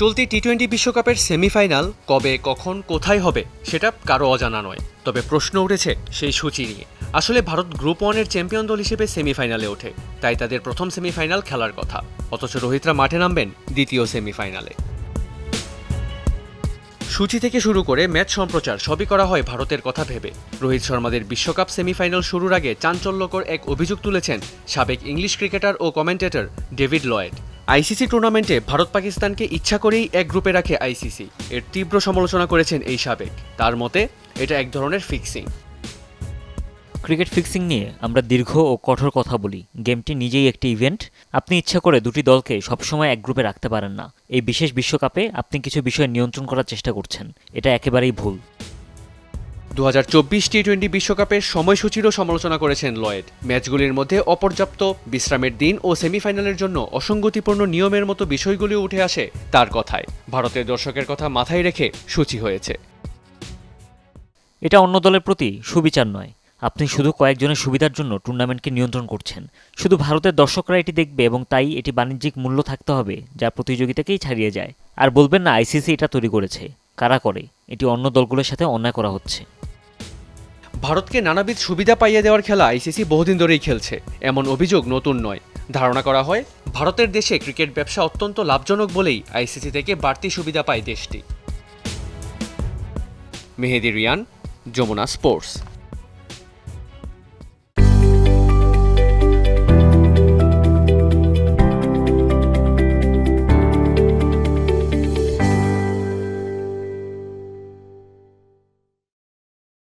চলতি T twenty বিশ্বকাপের semifinal কবে, কখন, কোথায় হবে, সেটা কারও অজানা নয়। তবে প্রশ্ন উঠেছে সেই সূচি নিয়ে। আসলে ভারত গ্রুপ ওয়ানের চ্যাম্পিয়ন দল হিসেবে সেমিফাইনালে ওঠে, তাই তাদের প্রথম সেমিফাইনাল খেলার কথা। অথচ রোহিতরা মাঠে নামবেন দ্বিতীয় সেমিফাইনালে। সূচি থেকে শুরু করে ম্যাচ সম্প্রচার সবই করা হয় ভারতের কথা ভেবে। রোহিত শর্মাদের বিশ্বকাপ সেমিফাইনাল শুরুর আগে চাঞ্চল্যকর এক অভিযোগ তুলেছেন সাবেক ইংলিশ ক্রিকেটার ও কমেন্টেটর ডেভিড লয়েড। আইসিসি টুর্নামেন্টে ভারত পাকিস্তানকে ইচ্ছা করেই এক গ্রুপে রাখে আইসিসি। এর তীব্র সমালোচনা করেছেন এই সাবেক। তার মতে, এটা এক ধরনের ফিক্সিং ক্রিকেট ফিক্সিং নিয়ে আমরা দীর্ঘ ও কঠোর কথা বলি। গেমটি নিজেই একটি ইভেন্ট আপনি ইচ্ছা করে দুটি দলকে সবসময় এক গ্রুপে রাখতে পারেন না। এই বিশেষ বিশ্বকাপে আপনি কিছু বিষয় নিয়ন্ত্রণ করার চেষ্টা করছেন। এটা একেবারেই ভুল। দু হাজার চব্বিশ টি টোয়েন্টি বিশ্বকাপের সময়সূচিরও সমালোচনা করেছেন লয়েড। ম্যাচগুলির মধ্যে অপর্যাপ্ত বিশ্রামের দিন ও সেমিফাইনালের জন্য অসঙ্গতিপূর্ণ নিয়মের মতো বিষয়গুলি উঠে আসে তার কথায়। ভারতের দর্শকের কথা মাথায় রেখে সূচি হয়েছে। এটা অন্য দলের প্রতি সুবিচার নয়। আপনি শুধু কয়েকজনের সুবিধার জন্য টুর্নামেন্টকে নিয়ন্ত্রণ করছেন। শুধু ভারতের দর্শকরা এটি দেখবে এবং তাই এটি বাণিজ্যিক মূল্য থাকতে হবে, যা প্রতিযোগিতাকেই ছাড়িয়ে যায়। আর বলবেন না, আইসিসি এটা তৈরি করেছে। কারা করে? এটি অন্য দলগুলোর সাথে অন্যায় করা হচ্ছে। ভারতকে নানাবিধ সুবিধা পাইয়ে দেওয়ার খেলা আইসিসি বহুদিন ধরেই খেলছে। এমন অভিযোগ নতুন নয়। ধারণা করা হয়, ভারতের দেশে ক্রিকেট ব্যবসা অত্যন্ত লাভজনক বলেই আইসিসি থেকে বাড়তি সুবিধা পায় দেশটি। মেহেদি রিয়ান, যমুনা স্পোর্টস।